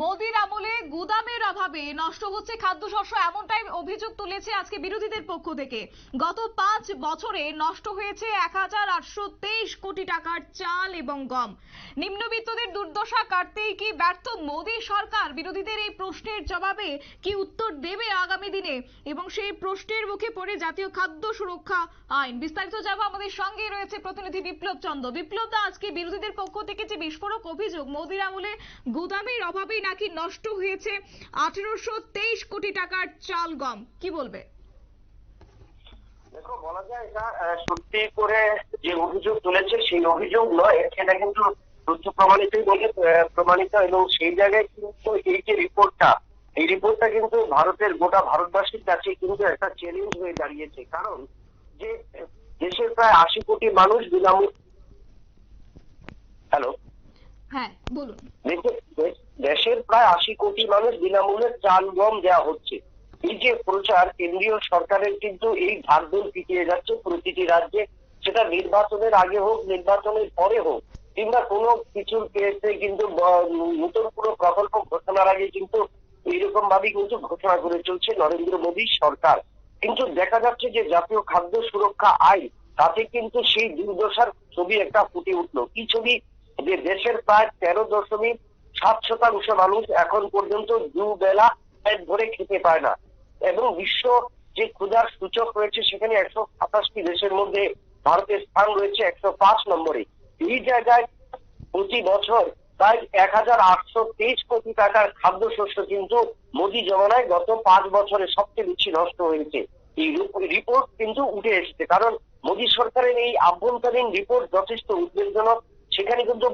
মোদির আমলে গুদামের অভাবে নষ্ট হচ্ছে খাদ্যশস্য এমনটাই অভিযোগ তুলেছে আজকে বিরোধীদের পক্ষ থেকে। গত পাঁচ বছরে নষ্ট হয়েছে এক হাজার আটশো তেইশ কোটি টাকার চাল এবং গম। নিম্নবিত্তদের দুর্দশা কাটতেই কি ব্যর্থ মোদী সরকার? বিরোধীদের এই প্রশ্নের জবাবে কি উত্তর দেবে আগামী দিনে? এবং সেই প্রশ্নের মুখে পড়ে জাতীয় খাদ্য সুরক্ষা আইন। বিস্তারিত যাব আমাদের সঙ্গে রয়েছে প্রতিনিধি বিপ্লব চন্দ্র। বিপ্লব দা, আজকে বিরোধীদের পক্ষ থেকে যে বিস্ফোরক অভিযোগ, মোদির আমলে গুদামের অভাবেই নাকি নষ্ট হয়েছে? আঠেরোশো তেইশ কোটি টাকার চাল গম। কি বলবে? দেখো বলা যায় এটা সত্যি করে যে অভিযোগ তুলেছে সেই অভিযোগ নয়। সেটা কিন্তু তথ্য প্রমাণিতই বলে প্রমাণিত এবং সেই জায়গায় কিন্তু এই যে রিপোর্টটা এই রিপোর্টটা কিন্তু ভারতের গোটা ভারতবাসীর কাছে কিন্তু একটা চ্যালেঞ্জ হয়ে দাঁড়িয়েছে। কারণ যে দেশের প্রায় আশি কোটি মানুষ বিনামূল্যে হ্যালো? হ্যাঁ বলুন। দেখুন দেশের প্রায় আশি কোটি মানুষ বিনামূল্যে চাল গম দেওয়া হচ্ছে। এই যে প্রচার, কেন্দ্রীয় সরকারের কিন্তু এই ধারদুল পিটিয়ে যাচ্ছে প্রতিটি রাজ্যে। সেটা নির্বাচনের আগে হোক, নির্বাচনের পরে হোক, কিংবা কোনো কিছুর ক্ষেত্রে কিন্তু নতুন কোনো প্রকল্প ঘোষণার আগে কিন্তু এইরকম ভাবেই কিন্তু ঘোষণা করে চলছে নরেন্দ্র মোদী সরকার। কিন্তু দেখা যাচ্ছে যে জাতীয় খাদ্য সুরক্ষা আইন, তাতে কিন্তু সেই দুর্দশার ছবি একটা ফুটে উঠল। কি ছবি? যে দেশের প্রায় তেরো দশমিক সাত শতাংশ মানুষ এখন পর্যন্ত দুবেলা পেট ভরে খেতে পায় না। এবং বিশ্ব যে ক্ষুধার সূচক রয়েছে সেখানে একশো সাতাশটি দেশের মধ্যে ভারতের স্থান রয়েছে একশো পাঁচ নম্বরে। এই জায়গায় প্রতি বছর প্রায় এক হাজার আটশো তেইশ কোটি টাকার খাদ্যশস্য কিন্তু মোদী জমানায় গত পাঁচ বছরে সবচেয়ে বেশি নষ্ট হয়েছে। এই রিপোর্ট কিন্তু উঠে এসেছে। কারণ মোদী সরকারের এই আভ্যন্তরীণ রিপোর্ট যথেষ্ট উদ্বেগজনক। সেখানে কিন্তু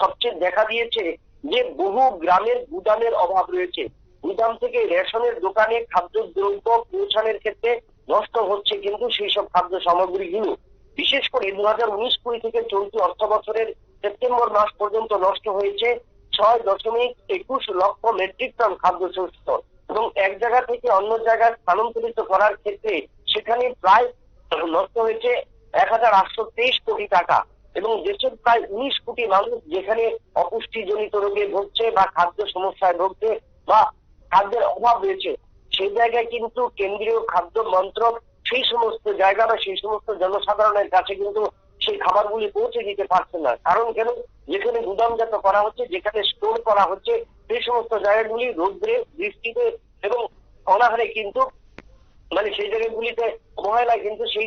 সবচেয়ে দেখা দিয়েছে যে বহু গ্রামের গুদামের অভাব রয়েছে। গুদাম থেকে রেশনের দোকানে খাদ্য দ্রব্য পৌঁছানোর ক্ষেত্রে নষ্ট হচ্ছে কিন্তু সেই সব খাদ্য সামগ্রীগুলো বিশেষ করে দু হাজার উনিশ কুড়ি থেকে চলতি অর্থ বছরের সেপ্টেম্বর মাস পর্যন্ত নষ্ট হয়েছে ছয় দশমিক একুশ লক্ষ মেট্রিক টন খাদ্যশস্য এবং এক জায়গা থেকে অন্য জায়গায় স্থানান্তরিত করার ক্ষেত্রে সেখানে প্রায় নষ্ট হয়েছে এক হাজার আটশো তেইশ কোটি টাকা। এবং দেশের প্রায় উনিশ কোটি মানুষ যেখানে অপুষ্টিজনিত রোগে ভুগছে বা খাদ্য সমস্যায় ভুগছে বা খাদ্যের অভাব রয়েছে, সেই জায়গায় কিন্তু কেন্দ্রীয় খাদ্য মন্ত্রক সেই সমস্ত জায়গা বা সেই সমস্ত জনসাধারণের কাছে কিন্তু সেই খাবারগুলি পৌঁছে দিতে পারছে না। কারণ কেন? যেখানে গুদামজাত করা হচ্ছে, যেখানে স্টোর করা হচ্ছে, সেই সমস্ত জায়গাগুলি রৌদ্রে, বৃষ্টিতে এবং অনাহারে কিন্তু মানে সেই জায়গাগুলিতে অবহেলায় কিন্তু সেই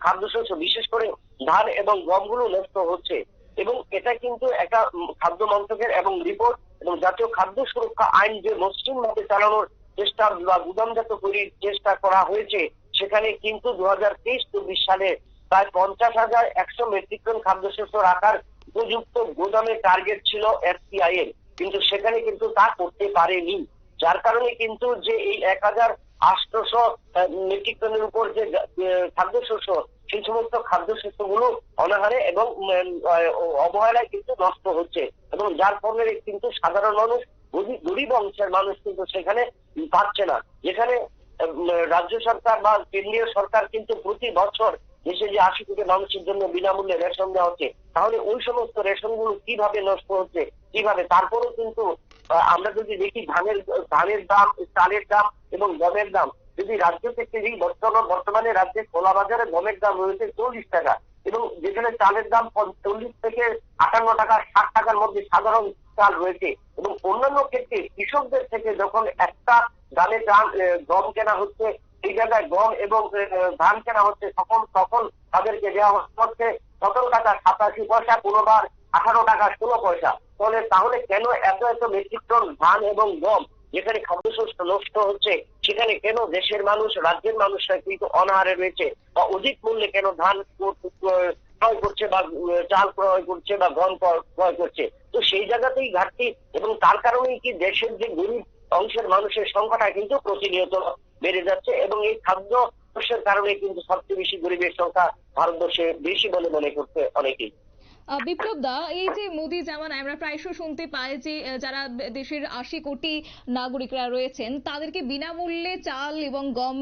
খাদ্যশস্য বিশেষ করে ধান এবং গমগুলো নষ্ট হচ্ছে। এবং এটা কিন্তু একটা খাদ্য মন্ত্রকের এবং রিপোর্ট এবং জাতীয় খাদ্য সুরক্ষা আইন যে মসৃণ ভাবে চালানোর চেষ্টা বা গুদামজাত তৈরির চেষ্টা করা হয়েছে, সেখানে কিন্তু দু হাজার তেইশ চব্বিশ সালে প্রায় পঞ্চাশ হাজার একশো মেট্রিক টন খাদ্যশস্য রাখার উপযুক্ত গোদামের টার্গেট ছিল এফসিআই এর কিন্তু সেখানে কিন্তু তা করতে পারেনি। যার কারণে কিন্তু যে এই এক হাজার আটশোশো মেট্রিক টনের উপর যে খাদ্যশস্য সেই সমস্ত খাদ্যশস্যগুলো অনাহারে এবং অবহেলায় কিন্তু নষ্ট হচ্ছে এবং যার ফলে কিন্তু সাধারণ মানুষ, গরিব অংশের মানুষ কিন্তু সেখানে পাচ্ছে না। যেখানে রাজ্য সরকার বা কেন্দ্রীয় সরকার কিন্তু প্রতি বছর দেশে যে আশি কোটি মানুষের জন্য বিনামূল্যে রেশন দেওয়া হচ্ছে, তাহলে ওই সমস্ত রেশনগুলো কীভাবে নষ্ট হচ্ছে, কীভাবে? তারপরেও কিন্তু আমরা যদি দেখি ধানের ধানের দাম, চালের দাম এবং গমের দাম, যদি রাজ্য থেকে এই বর্তমান, বর্তমানে রাজ্যের খোলা বাজারে গমের দাম রয়েছে চল্লিশ টাকা এবং যেখানে চালের দাম চল্লিশ থেকে আটান্ন টাকা, ষাট টাকার মধ্যে সাধারণ চাল রয়েছে এবং অন্যান্য ক্ষেত্রে কৃষকদের থেকে যখন একটা দামে চাল গম কেনা হচ্ছে সেই জায়গায় গম এবং ধান কেনা হচ্ছে, তখন তখন তাদেরকে দেওয়া হচ্ছে সতেরো টাকা সাতাশি পয়সা কোনোবার আঠারো টাকা, ষোলো পয়সা। তাহলে তাহলে কেন এত এত মেট্রিক টন ধান এবং গম যেখানে খাদ্যশস্য নষ্ট হচ্ছে, সেখানে কেন দেশের মানুষ, রাজ্যের মানুষরা কিন্তু অনাহারে রয়েছে? বা অধিক মূল্যে কেন ধান ক্রয় করছে বা চাল ক্রয় করছে বা গম ক্রয়- করছে? তো সেই জায়গাতেই ঘাটতি এবং তার কারণেই কি দেশের যে গরিব অংশের মানুষের সংখ্যাটা কিন্তু প্রতিনিয়ত বেড়ে যাচ্ছে এবং এই খাদ্য শস্যের কারণে কিন্তু সবচেয়ে বেশি গরিবের সংখ্যা ভারতবর্ষে বেশি বলে মনে করছে অনেকেই। বিপ্লব দা, এই যে মোদি যেমন আমরা প্রায়শ শুনতে পাই যে যারা দেশের আশি কোটি নাগরিকরা রয়েছেন, তাদেরকে বিনামূল্যে চাল এবং গম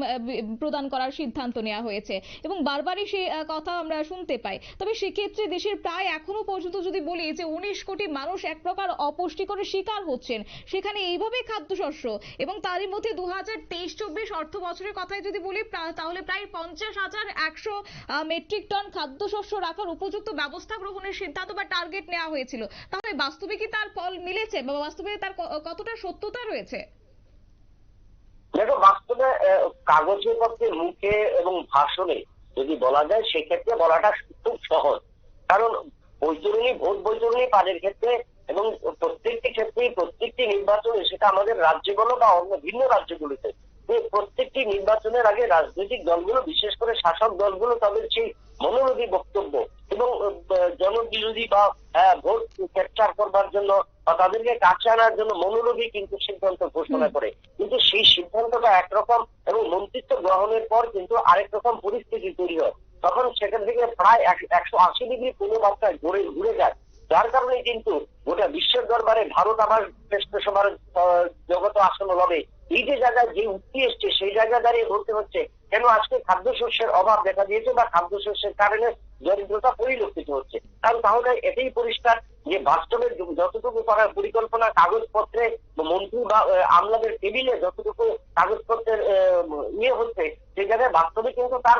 প্রদান করার সিদ্ধান্ত নেওয়া হয়েছে এবং বারবারই সে কথা আমরা শুনতে পাই। তবে সেক্ষেত্রে দেশের প্রায় এখনও পর্যন্ত যদি বলি যে, উনিশ কোটি মানুষ এক প্রকার অপুষ্টিকরের শিকার হচ্ছেন, সেখানে এইভাবে খাদ্যশস্য এবং তারই মধ্যে দু হাজার তেইশ চব্বিশ অর্থ বছরের কথাই যদি বলি তাহলে প্রায় পঞ্চাশ হাজার একশো মেট্রিক টন খাদ্যশস্য রাখার উপযুক্ত ব্যবস্থা গ্রহণের সিদ্ধান্ত বা টার্গেট নেওয়া হয়েছিল। তাহলে বাস্তবে কি তার ফল মিলেছে বা বাস্তবে তার কতটা সত্যতা রয়েছে? দেখো বাস্তবে আহ, কাগজে পত্রে মুখে এবং ভাষণে যদি বলা যায় সেক্ষেত্রে বলাটা খুব সহজ। কারণ বৈতরণী ভোট বৈতরণী পানের ক্ষেত্রে এবং প্রত্যেকটি ক্ষেত্রেই প্রত্যেকটি নির্বাচনে সেটা আমাদের রাজ্যে বলো বা অন্য ভিন্ন রাজ্যগুলিতে প্রত্যেকটি নির্বাচনের আগে রাজনৈতিক দলগুলো বিশেষ করে শাসক দলগুলো তাদের সেই মনোরোধী বক্তব্য এবং জনবিরোধী বা ভোট ক্যাপচার করবার জন্য বা তাদেরকে কাছে আনার জন্য মনোরোধী কিন্তু সিদ্ধান্ত ঘোষণা করে। কিন্তু সেই সিদ্ধান্তটা একরকম এবং মন্ত্রিত্ব গ্রহণের পর কিন্তু আরেক রকম পরিস্থিতি তৈরি হয়। তখন সেখান থেকে প্রায় একশো আশি ডিগ্রি কোনো মাত্রায় ঘুরে ঘুরে যায়। যার কারণে কিন্তু গোটা বিশ্বের দরবারে ভারত আবার শ্রেষ্ঠ সবার জগত আসন্ন হবে এই যে জায়গায় যে উঠতে এসছে সেই জায়গায় দাঁড়িয়ে বলতে হচ্ছে কেন আজকে খাদ্যশস্যের অভাব দেখা দিয়েছে বা খাদ্যশস্যের কারণে দরিদ্রতা পরিলক্ষিত হচ্ছে? কারণ তাহলে এটাই পরিষ্কার যে বাস্তবে যতটুকু করার পরিকল্পনা কাগজপত্রে মন্ত্রী বা আমলাদের টেবিলে যতটুকু কাগজপত্রের ইয়ে হচ্ছে সেই জায়গায় বাস্তবে কিন্তু তার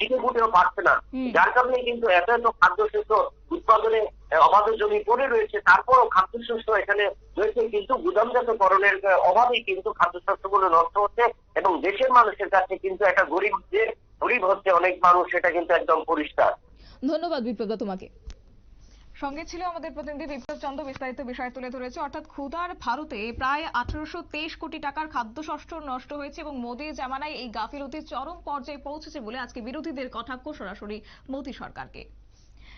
দিকে ফুটেও পারছে না। যার কারণে কিন্তু এত এত খাদ্যশস্য উৎপাদনে অবাধ জমি পড়ে রয়েছে তারপরও খাদ্যশস্য এখানে রয়েছে কিন্তু গুদামজাতকরণের আহ, অভাবেই কিন্তু খাদ্যশস্যগুলো নষ্ট হচ্ছে এবং দেশের মানুষের কাছে কিন্তু একটা গরিব যে গরিব হচ্ছে অনেক মানুষ সেটা কিন্তু একদম পরিষ্কার। ধন্যবাদ বিপ্লব তোমাকে। সঙ্গে ছিল আমাদের প্রতিনিধি বিপ্লব চন্দ্র বিস্তারিত বিষয় তুলে ধরেছে। অর্থাৎ ক্ষুধার ভারতে প্রায় আঠারোশো তেইশ কোটি টাকার খাদ্যশস্য নষ্ট হয়েছে এবং মোদী জামানায় এই গাফিলতির চরম পর্যায়ে পৌঁছেছে বলে আজকে বিরোধীদের কটাক্ষ সরাসরি মোদী সরকারকে।